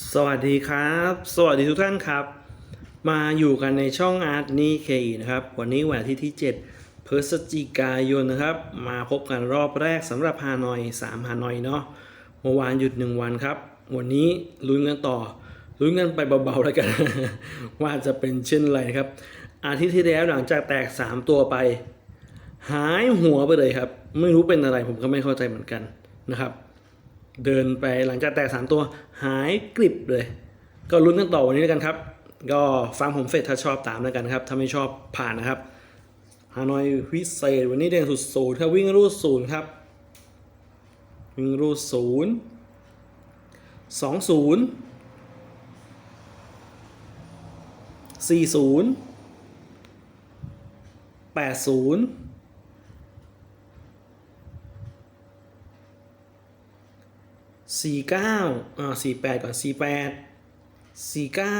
สวัสดีครับ สวัสดีทุกท่านครับ มาอยู่กันในช่องอาร์ตนี่เคนะครับ วันนี้วันอาทิตย์ที่ 7 พฤศจิกายนนะครับ มาพบกันรอบแรกสำหรับฮานอย 3 ฮานอยเนาะเมื่อวานหยุด 1 วันครับ วันนี้ลุ้นกันต่อลุ้นกันไปเบาๆแล้วกัน ว่าจะเป็นเช่นไรนะครับ อาทิตย์ที่แล้วหลังจากแตก 3 ตัวไป หายหัวไปเลยครับ ไม่รู้เป็นอะไรผมก็ไม่เข้าใจเหมือนกันนะครับ เดินไปหลังจากแตกสามตัวหายกริบเลย ก็ลุ้นกันต่อวันนี้แล้วกันครับ ก็ฟังผมเสถ้าชอบตามแล้วกันครับ ถ้าไม่ชอบผ่านนะครับฮานอยวิเศษวันนี้เด่นสุดศูนย์ครับวิ่งรูดศูนย์ครับ วิ่งรูดศูนย์สองศูนย์สี่ศูนย์แปดศูนย์ สี่เก้าอ่าสี่แปดก่อนสี่แปดสี่เก้า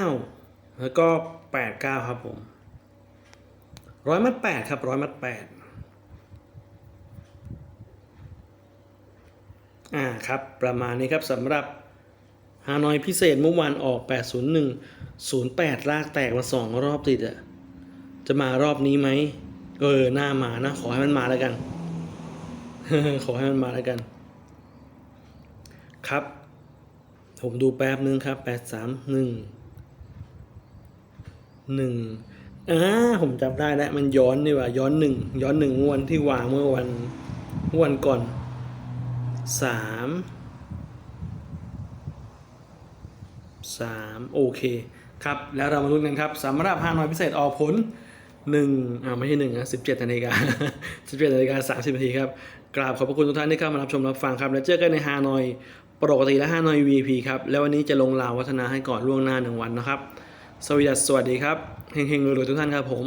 แล้วก็แปดเก้าครับผมร้อยมัดแปดครับร้อยมัดแปดอ่าครับ ประมาณนี้ครับสำหรับฮานอยพิเศษเมื่อวานออก 801 08 ลากแตกมาสองรอบติดอะจะมารอบนี้ไหมเออหน้ามานะ ขอให้มันมาแล้วกัน ขอให้มันมาแล้วกัน ครับ ผมดูแป๊บนึงครับแปดสามหนึ่งหนึ่งอ่าผมจำได้แล้วมันย้อนนี่ว่าย้อนหนึ่งย้อนหนึ่งวันที่วางเมื่อวันเมื่อวันก่อนสามสามโอเคครับ แล้วเรามาลุ้นกันครับสำหรับฮานอยพิเศษออกผล หนึ่งอ่าไม่ใช่หนึ่งนะสิบเจ็ดนาฬิกาสิบเจ็ดนาฬิกาสามสิบนาทีครับ กราบขอบพระคุณทุกท่านที่เข้ามารับชมรับฟังครับ แล้วเจอกันในฮานอย ปกติและฮานอย VIP ครับ แล้ววันนี้จะลงลาววัฒนาให้ก่อนล่วงหน้าหนึ่งวันนะครับ สวัสดีสวัสดีครับเฮงๆรวยๆทุกท่านครับผม